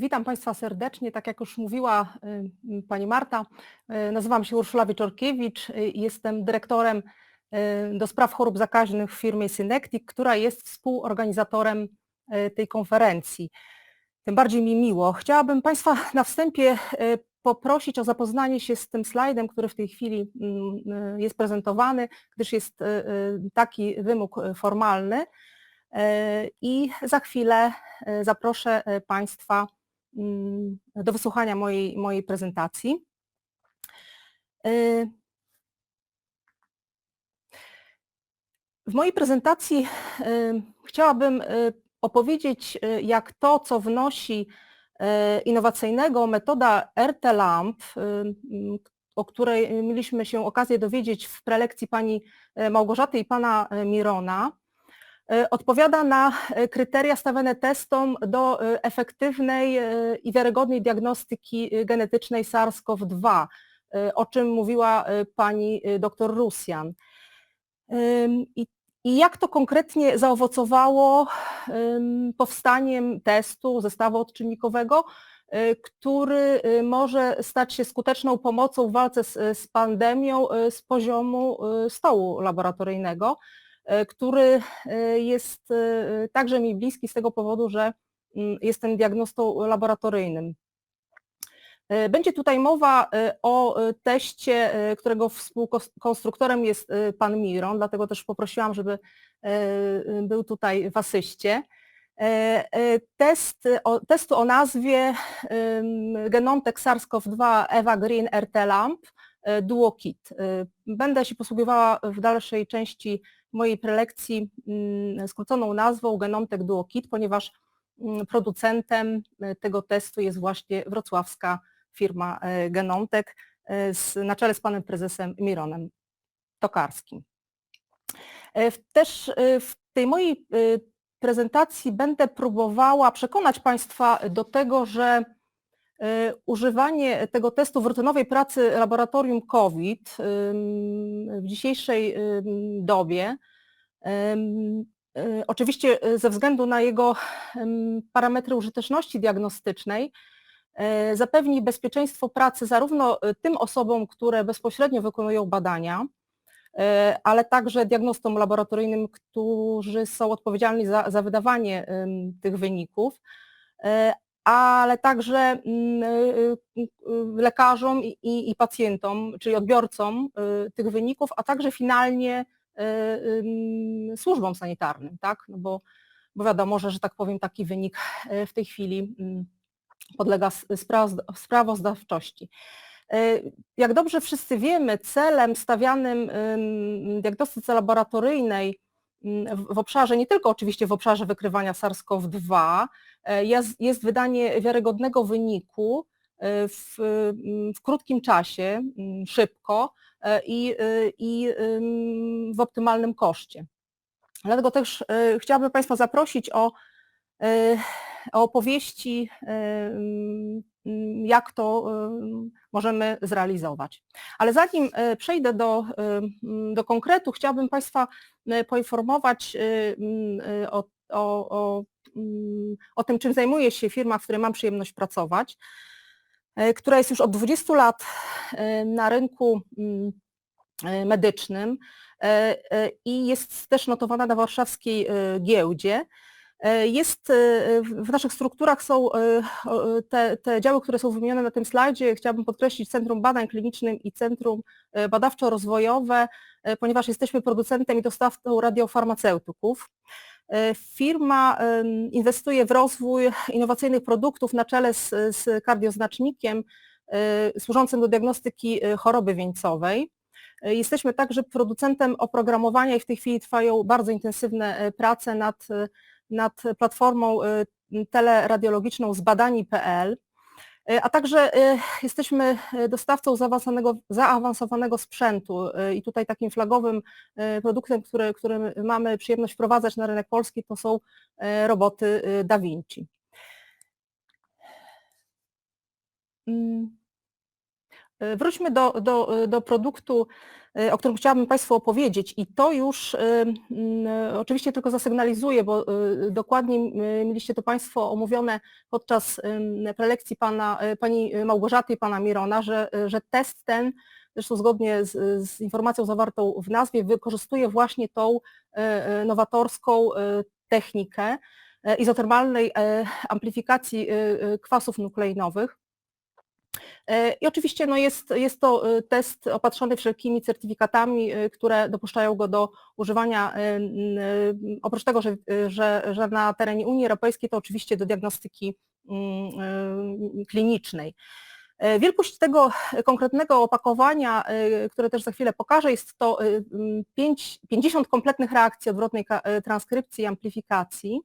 Witam Państwa serdecznie. Tak jak już mówiła y, Pani Marta, y, nazywam się Urszula Wieczorkiewicz y, jestem dyrektorem do spraw chorób zakaźnych w firmie Synectic, która jest współorganizatorem tej konferencji. Tym bardziej mi miło. Chciałabym Państwa na wstępie poprosić o zapoznanie się z tym slajdem, który w tej chwili mm, jest prezentowany, gdyż jest taki wymóg formalny. I za chwilę zaproszę Państwa do wysłuchania mojej, mojej prezentacji. Y, w mojej prezentacji y, chciałabym y, opowiedzieć, jak to, co wnosi innowacyjnego metoda RT-LAMP, o której mieliśmy się okazję dowiedzieć w prelekcji pani Małgorzaty i pana Mirona, odpowiada na e, kryteria stawiane testom do e, efektywnej i wiarygodnej diagnostyki genetycznej SARS-CoV-2, o czym mówiła pani dr Rusjan. I, jak to konkretnie zaowocowało powstaniem testu zestawu odczynnikowego, który może stać się skuteczną pomocą w walce z pandemią z poziomu stołu laboratoryjnego. E, który e, jest e, także mi bliski z tego powodu, że mm, jestem diagnostą laboratoryjnym. Będzie tutaj mowa o teście, którego współkonstruktorem jest pan Miron, dlatego też poprosiłam, żeby był tutaj w asyście. Test, o, testu o nazwie Genontek SARS-CoV-2 Eva Green RT Lamp DuoKit. Będę się posługiwała w dalszej części mojej prelekcji mm, skróconą nazwą Genomtek DuoKit, ponieważ mm, producentem e, tego testu jest właśnie wrocławska firma e, Genomtek e, na czele z panem prezesem Mironem Tokarskim. Też w tej mojej prezentacji będę próbowała przekonać Państwa do tego, że używanie tego testu w rutynowej pracy laboratorium COVID w dzisiejszej dobie, e, oczywiście e, ze względu na jego parametry użyteczności diagnostycznej, e, zapewni bezpieczeństwo pracy zarówno tym osobom, które bezpośrednio wykonują badania, ale także diagnostom laboratoryjnym, którzy są odpowiedzialni za, za wydawanie tych wyników, ale także mm, y, y, y, lekarzom i, pacjentom, czyli odbiorcom tych wyników, a także finalnie służbom sanitarnym, tak? No bo, bo wiadomo, że, że tak powiem taki wynik w tej chwili mm, podlega sprawozdawczości. Jak dobrze wszyscy wiemy, celem stawianym diagnostyce laboratoryjnej w obszarze, nie tylko oczywiście w obszarze wykrywania SARS-CoV-2, e, jest, jest, wydanie wiarygodnego wyniku e, w, w krótkim czasie, szybko e, i, i w optymalnym koszcie. Dlatego też chciałabym Państwa zaprosić o, o opowieści Mm, jak to możemy zrealizować. Ale zanim e, przejdę do, mm, do konkretu, chciałabym Państwa e, poinformować e, mm, o, o, o, o tym, czym zajmuje się firma, w której mam przyjemność pracować, która jest już od 20 lat na rynku medycznym i jest też notowana na warszawskiej giełdzie. E, jest, e, w naszych strukturach są e, te, te działy, które są wymienione na tym slajdzie. Chciałabym podkreślić Centrum Badań Klinicznych i Centrum Badawczo-Rozwojowe, ponieważ jesteśmy producentem i dostawcą radiofarmaceutyków. Firma inwestuje w rozwój innowacyjnych produktów na czele z, z kardioznacznikiem służącym do diagnostyki choroby wieńcowej. Jesteśmy także producentem oprogramowania i w tej chwili trwają bardzo intensywne prace nad nad platformą teleradiologiczną zbadani.pl, a także y, jesteśmy dostawcą zaawansowanego, zaawansowanego sprzętu i tutaj takim flagowym produktem, który, który mamy przyjemność wprowadzać na rynek polski, to są roboty Da Vinci. Mm. Wróćmy do, do, do produktu o którym chciałabym Państwu opowiedzieć i to już oczywiście tylko zasygnalizuję, bo dokładnie mieliście to Państwo omówione podczas prelekcji pana, pani Małgorzaty i pana Mirona, że, że test ten zresztą zgodnie z, z, informacją zawartą w nazwie, wykorzystuje właśnie tą nowatorską technikę izotermalnej amplifikacji kwasów nukleinowych. I oczywiście no jest, jest to test opatrzony wszelkimi certyfikatami, które dopuszczają go do używania, oprócz tego, że, że, że na terenie Unii Europejskiej, to oczywiście do diagnostyki klinicznej. Wielkość tego konkretnego opakowania, które też za chwilę pokażę, jest to 5, 50 kompletnych reakcji odwrotnej transkrypcji i amplifikacji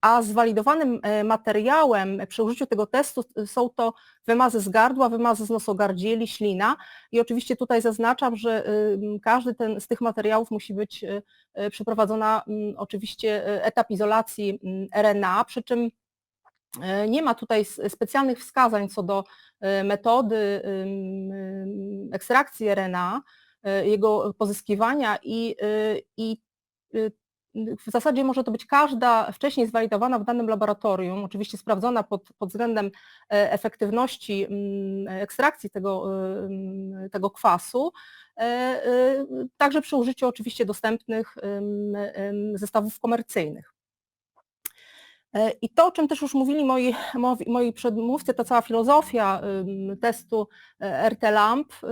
a zwalidowanym materiałem przy użyciu tego testu są to wymazy z gardła, wymazy z nosogardzieli, ślina. I oczywiście tutaj zaznaczam, że każdy ten, z tych materiałów musi być przeprowadzona oczywiście etap izolacji RNA, przy czym nie ma tutaj specjalnych wskazań co do metody ekstrakcji RNA, jego pozyskiwania i, i w zasadzie może to być każda wcześniej zwalidowana w danym laboratorium, oczywiście sprawdzona pod, pod względem e, efektywności mm, ekstrakcji tego, e, tego kwasu, e, także przy użyciu oczywiście dostępnych zestawów komercyjnych. E, I to, o czym też już mówili moi, moi przedmówcy, ta cała filozofia testu e, RT-LAMP, e,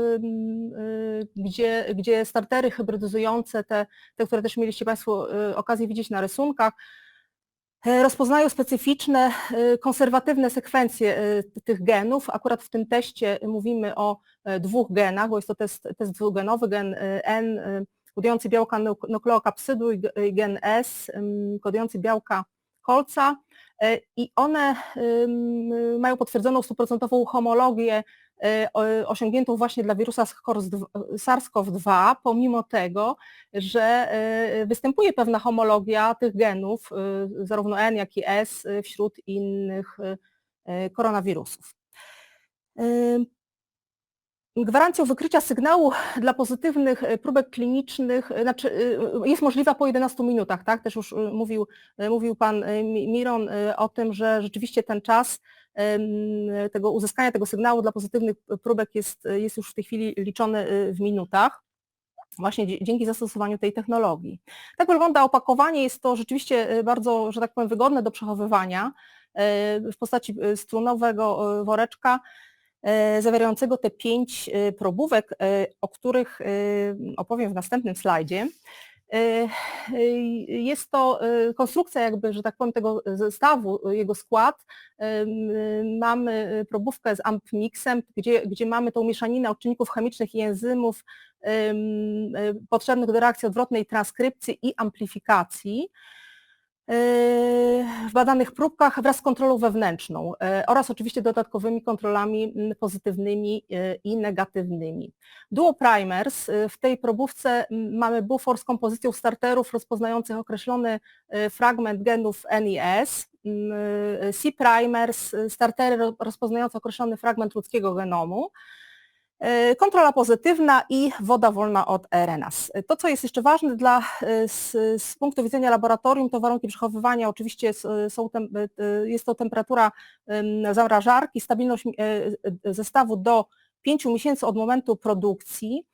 gdzie, gdzie startery hybrydyzujące, te, te, które też mieliście Państwo okazję widzieć na rysunkach, rozpoznają specyficzne, konserwatywne sekwencje tych genów. Akurat w tym teście mówimy o dwóch genach, bo jest to test, test dwugenowy, gen N kodujący białka nukleokapsydu i gen S kodujący białka kolca e, i one mają potwierdzoną stuprocentową homologię e, osiągniętą właśnie dla wirusa SARS-CoV-2, pomimo tego, że e, występuje pewna homologia tych genów, zarówno N, jak i S, wśród innych koronawirusów. Gwarancją wykrycia sygnału dla pozytywnych e, próbek klinicznych e, znaczy, e, jest możliwa po 11 minutach, tak? Też już mówił, mówił Pan Miron o tym, że rzeczywiście ten czas tego uzyskania tego sygnału dla pozytywnych próbek jest, jest już w tej chwili liczony w minutach właśnie dzięki zastosowaniu tej technologii. Tak wygląda opakowanie, jest to rzeczywiście bardzo, że tak powiem, wygodne do przechowywania w postaci strunowego woreczka, zawierającego te pięć e, probówek, e, o których opowiem w następnym slajdzie. Jest to konstrukcja jakby, że tak powiem, tego zestawu, jego skład. Mamy probówkę z AmpMixem, gdzie, gdzie mamy tą mieszaninę odczynników chemicznych i enzymów potrzebnych do reakcji odwrotnej transkrypcji i amplifikacji w badanych próbkach wraz z kontrolą wewnętrzną e, oraz oczywiście dodatkowymi kontrolami pozytywnymi e, i negatywnymi. Duo Primers, w tej probówce mamy bufor z kompozycją starterów rozpoznających określony fragment genów NIS, C-Primers, startery rozpoznające określony fragment ludzkiego genomu, kontrola pozytywna i woda wolna od RNAS. To, co jest jeszcze ważne dla, e, z, z punktu widzenia laboratorium, to warunki przechowywania, oczywiście są, e, jest to temperatura zamrażarki, stabilność zestawu do 5 miesięcy od momentu produkcji.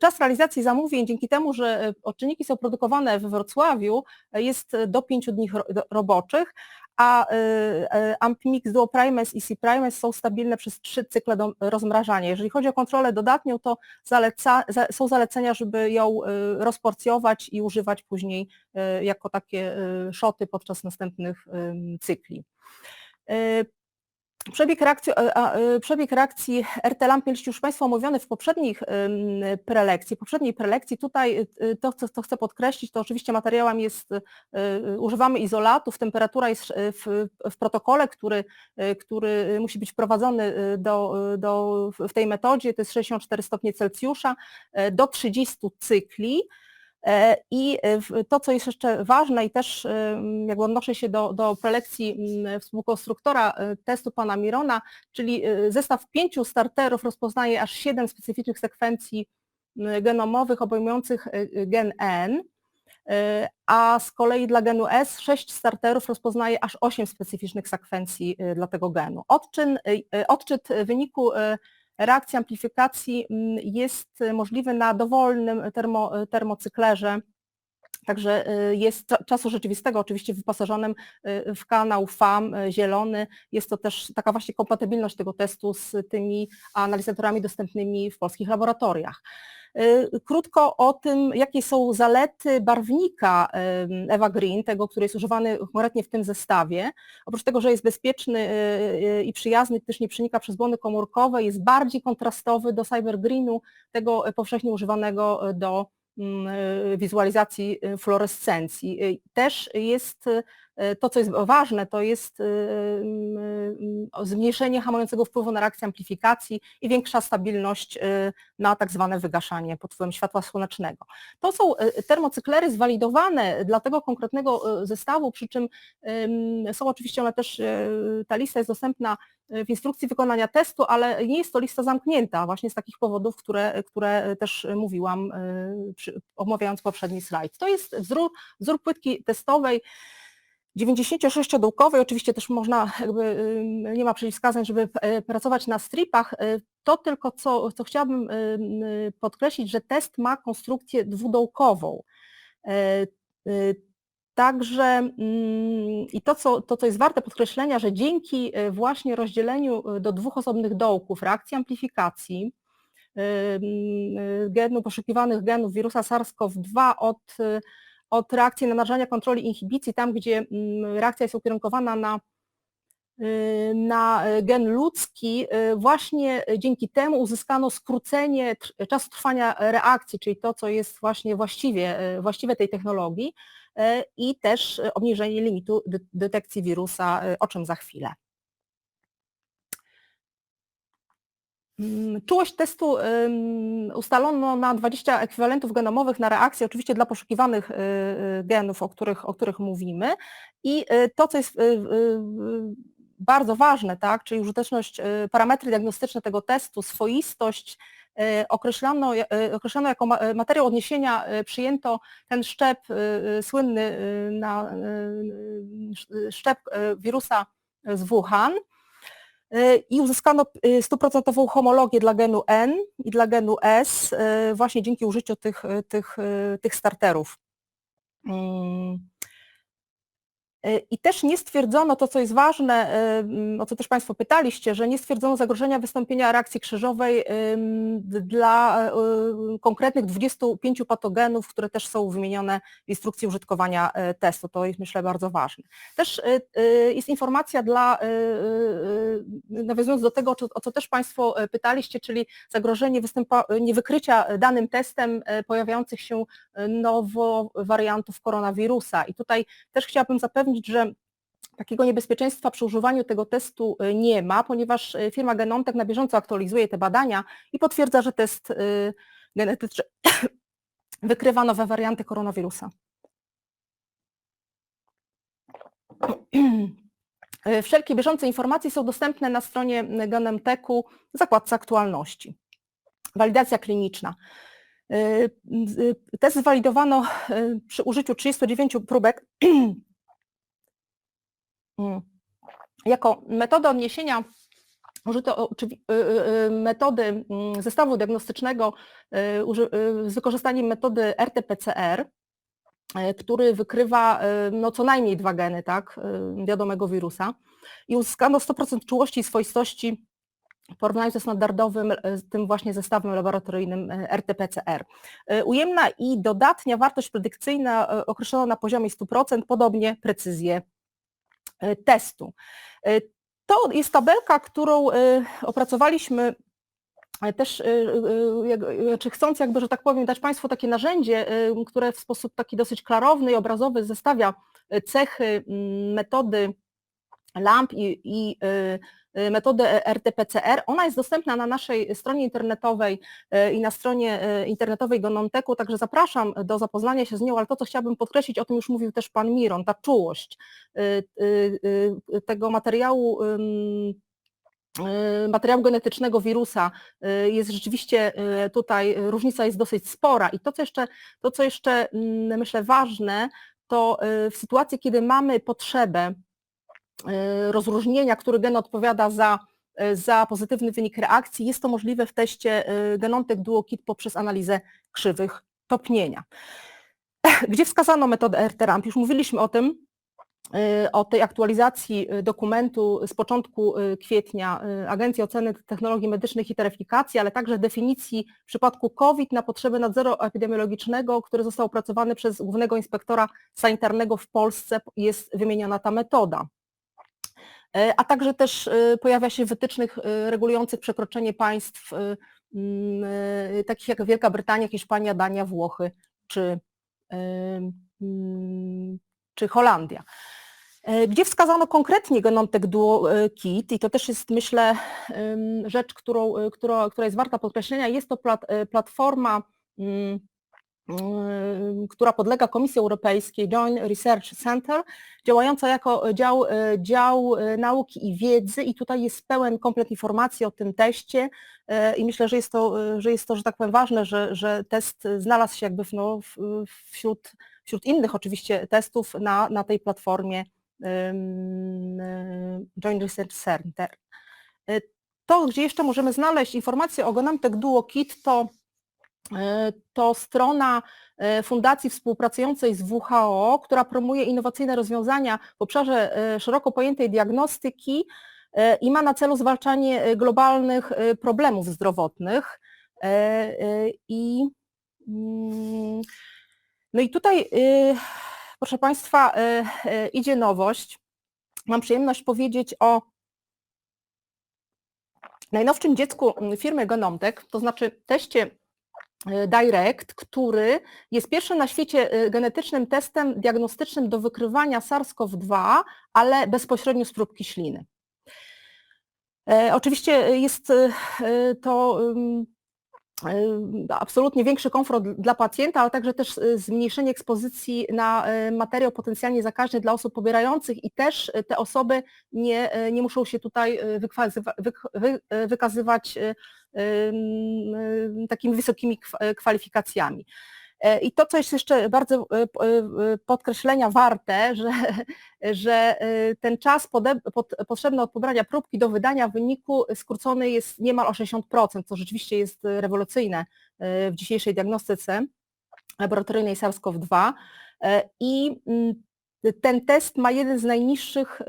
Czas realizacji zamówień dzięki temu, że odczynniki są produkowane w Wrocławiu jest do 5 dni roboczych, a y, y, AmpMix Duo Primes i C Primes są stabilne przez trzy cykle rozmrażania. Jeżeli chodzi o kontrolę dodatnią, to zaleca, są zalecenia, żeby ją y, rozporcjować i używać później jako takie szoty podczas następnych cykli. Przebieg reakcji, e, e, przebieg reakcji RT-LAMP mieliście już Państwo omówiony w poprzednich prelekcji. poprzedniej prelekcji tutaj e, to, co, to chcę podkreślić, to oczywiście materiałem jest, używamy izolatów, temperatura jest w, w protokole, który, który musi być wprowadzony do, do, w tej metodzie, to jest 64 stopnie Celsjusza, do 30 cykli. E, I e, to, co jest jeszcze ważne i też e, jakby odnoszę się do, do prelekcji współkonstruktora testu pana Mirona, czyli zestaw pięciu starterów rozpoznaje aż siedem specyficznych sekwencji genomowych obejmujących gen N, a z kolei dla genu S 6 starterów rozpoznaje aż 8 specyficznych sekwencji dla tego genu. Odczyn, odczyt wyniku reakcji amplifikacji mm, jest możliwy na dowolnym termo, termocyklerze, Także jest czasu rzeczywistego, oczywiście wyposażonym w kanał FAM zielony. Jest to też taka właśnie kompatybilność tego testu z tymi analizatorami dostępnymi w polskich laboratoriach. Krótko o tym, jakie są zalety barwnika Eva Green, tego, który jest używany konkretnie w tym zestawie. Oprócz tego, że jest bezpieczny i przyjazny, też nie przenika przez błony komórkowe, jest bardziej kontrastowy do Cyber Greenu, tego powszechnie używanego do mm, wizualizacji fluorescencji. Też jest to, co jest ważne, to jest e, zmniejszenie hamującego wpływu na reakcję amplifikacji i większa stabilność e, na tak zwane wygaszanie pod wpływem światła słonecznego. To są termocyklery zwalidowane dla tego konkretnego zestawu, przy czym są oczywiście one też, ta lista jest dostępna w instrukcji wykonania testu, ale nie jest to lista zamknięta właśnie z takich powodów, które, które też mówiłam omawiając poprzedni slajd. To jest wzór, wzór płytki testowej, 96-dołkowej, oczywiście też można, jakby nie ma przeciwwskazań, żeby e, pracować na stripach, e, to tylko co, co chciałabym podkreślić, że test ma konstrukcję dwudołkową. E, także i to co, to, co jest warte podkreślenia, że dzięki właśnie rozdzieleniu do dwóch osobnych dołków reakcji amplifikacji, genu, poszukiwanych genów wirusa SARS-CoV-2 od od reakcji na narzędzia kontroli inhibicji, tam gdzie mm, reakcja jest ukierunkowana na, y, na gen ludzki, y, właśnie dzięki temu uzyskano skrócenie czasu trwania reakcji, czyli to, co jest właśnie właściwie, y, właściwe tej technologii i też obniżenie limitu detekcji wirusa, o czym za chwilę. Czułość testu ustalono na 20 ekwiwalentów genomowych na reakcję, oczywiście dla poszukiwanych y, y, genów, o których, o których mówimy. I y, to, co jest bardzo ważne, tak, czyli użyteczność, parametry diagnostyczne tego testu, swoistość, określano, określano jako materiał odniesienia, przyjęto ten szczep słynny na szczep wirusa z Wuhan, i uzyskano e, stuprocentową homologię dla genu N i dla genu S e, właśnie dzięki użyciu tych, tych, tych starterów. Mm. E, I też nie stwierdzono to, co jest ważne, e, o co też Państwo pytaliście, że nie stwierdzono zagrożenia wystąpienia reakcji krzyżowej dla e, konkretnych 25 patogenów, które też są wymienione w instrukcji użytkowania testu. To jest myślę bardzo ważne. Też jest informacja dla, nawiązując do tego, o co też Państwo pytaliście, czyli zagrożenie niewykrycia danym testem pojawiających się nowo wariantów koronawirusa. I tutaj też chciałabym zapewnić, że takiego niebezpieczeństwa przy używaniu tego testu nie ma, ponieważ firma Genontek na bieżąco aktualizuje te badania i potwierdza, że test genetyczny wykrywa nowe warianty koronawirusa. Wszelkie bieżące informacje są dostępne na stronie Genemteku w zakładce aktualności. Walidacja kliniczna. Test zwalidowano przy użyciu 39 próbek Mm. Jako metodę odniesienia użyto metody mm, zestawu diagnostycznego z wykorzystaniem metody RT-PCR, który wykrywa no, co najmniej dwa geny tak, wiadomego wirusa i uzyskano 100% czułości i swoistości w porównaniu ze standardowym, tym właśnie zestawem laboratoryjnym RT-PCR. Ujemna i dodatnia wartość predykcyjna określona na poziomie 100%, podobnie precyzję E, testu. E, to jest tabelka, którą e, opracowaliśmy też, czy chcąc jakby, że tak powiem, dać Państwu takie narzędzie, które w sposób taki dosyć klarowny i obrazowy zestawia cechy metody LAMP i, i metodę RT-PCR. Ona jest dostępna na naszej stronie internetowej i na stronie internetowej Gononteku, także zapraszam do zapoznania się z nią, ale to, co chciałabym podkreślić, o tym już mówił też Pan Miron, ta czułość tego materiału materiału genetycznego wirusa jest rzeczywiście tutaj, różnica jest dosyć spora i to, co jeszcze, to, co jeszcze mm, myślę ważne, to w sytuacji, kiedy mamy potrzebę rozróżnienia, który gen odpowiada za, za pozytywny wynik reakcji, jest to możliwe w teście Genontek DuoKit poprzez analizę krzywych topnienia. Gdzie wskazano metodę RT-RAMP? Już mówiliśmy o tym, o tej aktualizacji y, dokumentu z początku y, kwietnia Agencji Oceny Technologii Medycznych i Taryfikacji, ale także definicji w przypadku COVID na potrzeby nadzoru epidemiologicznego, który został opracowany przez Głównego Inspektora Sanitarnego w Polsce, jest wymieniona ta metoda. A także też pojawia się w wytycznych regulujących przekroczenie państw mm, takich jak Wielka Brytania, Hiszpania, Dania, Włochy czy Mm, czy Holandia. E, gdzie wskazano konkretnie Genontek Duo e, Kit? I to też jest myślę rzecz, którą, e, która, która jest warta podkreślenia, jest to platforma mm, która podlega Komisji Europejskiej, Joint Research Center, działająca jako dział, dział nauki i wiedzy. I tutaj jest pełen komplet informacji o tym teście. I myślę, że jest to, że, jest to, że tak powiem ważne, że, że test znalazł się jakby w, no, wśród, wśród innych oczywiście testów na, na tej platformie Joint Research Center. To, gdzie jeszcze możemy znaleźć informacje o Genamtech Duo Kit, to E, to strona fundacji współpracującej z WHO, która promuje innowacyjne rozwiązania w obszarze szeroko pojętej diagnostyki i ma na celu zwalczanie globalnych problemów zdrowotnych. I, mm, no i tutaj, proszę Państwa, idzie nowość. Mam przyjemność powiedzieć o najnowszym dziecku firmy Genomtek, to znaczy teście Direct, który jest pierwszym na świecie genetycznym testem diagnostycznym do wykrywania SARS-CoV-2, ale bezpośrednio z próbki śliny. E, oczywiście jest to absolutnie większy komfort dla pacjenta, ale także też zmniejszenie ekspozycji na materiał potencjalnie zakaźny dla osób pobierających i też te osoby nie, nie muszą się tutaj wykazywać takimi wysokimi kwalifikacjami. E, I to, co jest jeszcze bardzo e, e, podkreślenia warte, że, że ten czas potrzebny od pobrania próbki do wydania wyniku skrócony jest niemal o 60%, co rzeczywiście jest rewolucyjne w dzisiejszej diagnostyce laboratoryjnej SARS-CoV-2. I ten test ma jeden z najniższych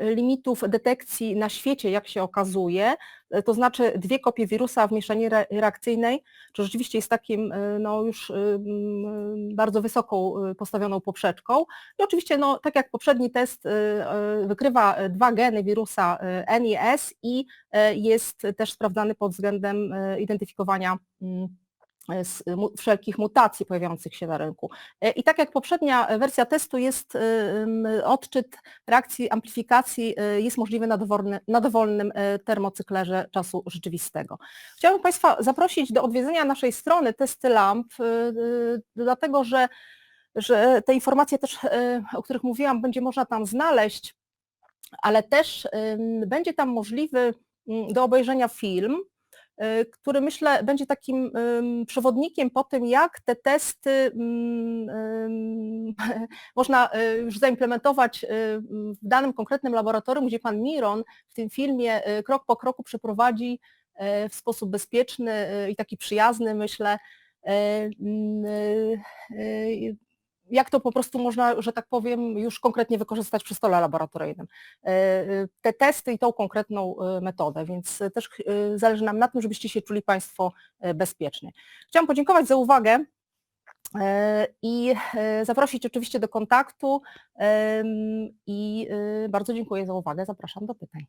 limitów detekcji na świecie, jak się okazuje, to znaczy dwie kopie wirusa w mieszaninie reakcyjnej, to rzeczywiście jest takim e, no, już bardzo wysoką e, postawioną poprzeczką. I oczywiście, no, tak jak poprzedni test, wykrywa dwa geny wirusa NIS i jest też sprawdzany pod względem identyfikowania z wszelkich mutacji pojawiających się na rynku. E, I tak jak poprzednia wersja testu jest e, odczyt reakcji amplifikacji jest możliwy na, dowolny, na dowolnym termocyklerze czasu rzeczywistego. Chciałabym Państwa zaprosić do odwiedzenia naszej strony testy LAMP, dlatego że, że te informacje też, o których mówiłam, będzie można tam znaleźć, ale też będzie tam możliwy do obejrzenia film, który myślę będzie takim przewodnikiem po tym, jak te testy można y, już zaimplementować y, w danym konkretnym laboratorium, gdzie pan Miron w tym filmie krok po kroku przeprowadzi w sposób bezpieczny i taki przyjazny, myślę, jak to po prostu można, że tak powiem, już konkretnie wykorzystać przy stole laboratoryjnym. E, e, te testy i tą konkretną e, metodę, więc też zależy nam na tym, żebyście się czuli Państwo bezpiecznie. Chciałam podziękować za uwagę i zaprosić oczywiście do kontaktu i bardzo dziękuję za uwagę. Zapraszam do pytań.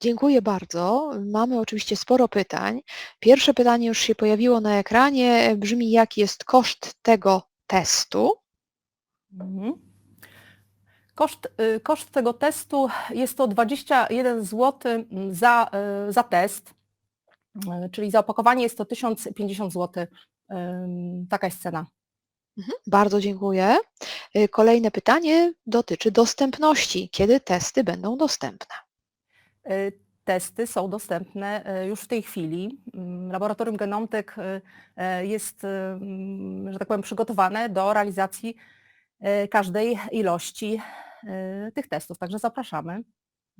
Dziękuję bardzo. Mamy oczywiście sporo pytań. Pierwsze pytanie już się pojawiło na ekranie. Brzmi, jaki jest koszt tego testu? Mhm. Koszt, y, koszt tego testu jest to 21 zł za, y, za test, y, czyli za opakowanie jest to 1050 zł. Taka jest cena Mhm, Bardzo dziękuję. Kolejne pytanie dotyczy dostępności. Kiedy testy będą dostępne? Y, Testy są dostępne y, już w tej chwili. Mm, Laboratorium Genomtek y, jest, mm, że tak powiem, przygotowane do realizacji każdej ilości tych testów, także zapraszamy.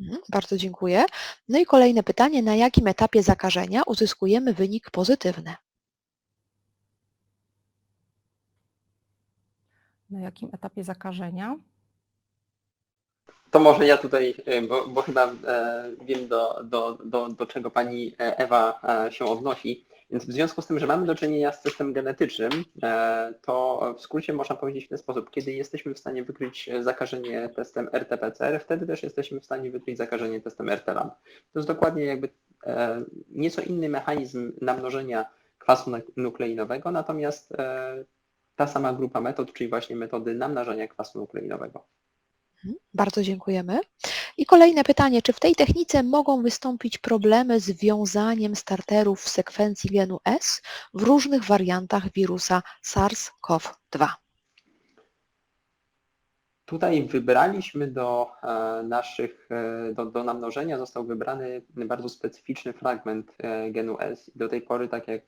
Mhm, Bardzo dziękuję. No i kolejne pytanie, na jakim etapie zakażenia uzyskujemy wynik pozytywny? Na jakim etapie zakażenia? To może ja tutaj, e, bo, bo chyba e, wiem do, do, do, do czego pani e, Ewa się odnosi. Więc w związku z tym, że mamy do czynienia z testem genetycznym, to w skrócie można powiedzieć w ten sposób, kiedy jesteśmy w stanie wykryć zakażenie testem RT-PCR, wtedy też jesteśmy w stanie wykryć zakażenie testem RT-LAMP. To jest dokładnie jakby nieco inny mechanizm namnożenia kwasu nuk- nukleinowego, natomiast ta sama grupa metod, czyli właśnie metody namnażania kwasu nukleinowego. Bardzo dziękujemy. I kolejne pytanie, czy w tej technice mogą wystąpić problemy z wiązaniem starterów w sekwencji genu S w różnych wariantach wirusa SARS-CoV-2? Tutaj wybraliśmy do e, naszych, e, do, do namnożenia został wybrany bardzo specyficzny fragment e, genu S do tej pory, tak jak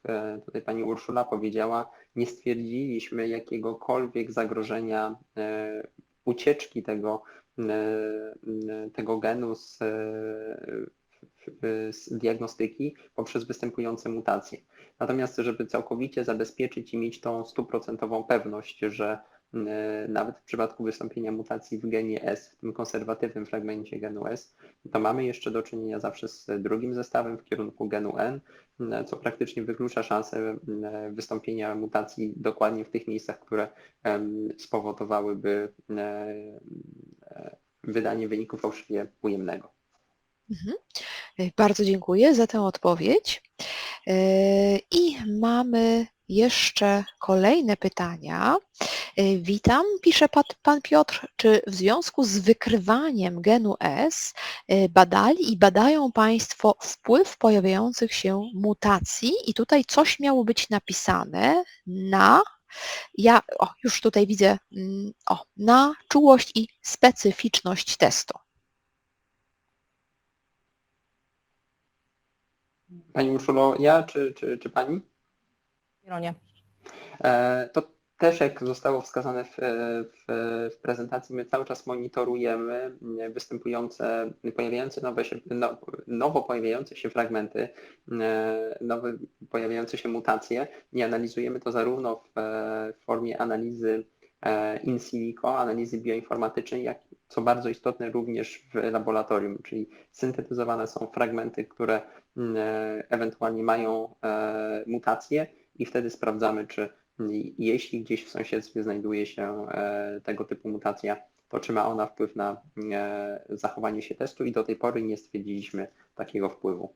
tutaj pani Urszula powiedziała, nie stwierdziliśmy jakiegokolwiek zagrożenia ucieczki tego, e, m, tego genu z, e, z diagnostyki poprzez występujące mutacje. Natomiast, żeby całkowicie zabezpieczyć i mieć tą stuprocentową pewność, że e, nawet w przypadku wystąpienia mutacji w genie S, w tym konserwatywnym fragmencie genu S, to mamy jeszcze do czynienia zawsze z drugim zestawem w kierunku genu N, m, co praktycznie wyklucza szansę m, wystąpienia mutacji dokładnie w tych miejscach, które spowodowałyby e, e, wydanie wyniku fałszywie ujemnego. Mhm. Bardzo dziękuję za tę odpowiedź. Y, I mamy jeszcze kolejne pytania. Y, Witam, pisze pan Piotr, czy w związku z wykrywaniem genu S y, badali i badają Państwo wpływ pojawiających się mutacji i tutaj coś miało być napisane na, ja, o, już tutaj widzę, mm, o, na czułość i specyficzność testu. Pani Urszulo, ja czy, czy, czy pani? Ironie. E, To też jak zostało wskazane w, w, w prezentacji, my cały czas monitorujemy występujące, pojawiające nowe się, no, nowo pojawiające się fragmenty, e, nowe pojawiające się mutacje i analizujemy to zarówno w formie analizy e, in silico, analizy bioinformatycznej, jak co bardzo istotne również w laboratorium, czyli syntetyzowane są fragmenty, które mm, e, ewentualnie mają e, mutacje i wtedy sprawdzamy, czy i jeśli gdzieś w sąsiedztwie znajduje się e, tego typu mutacja, to czy ma ona wpływ na zachowanie się testu i do tej pory nie stwierdziliśmy takiego wpływu.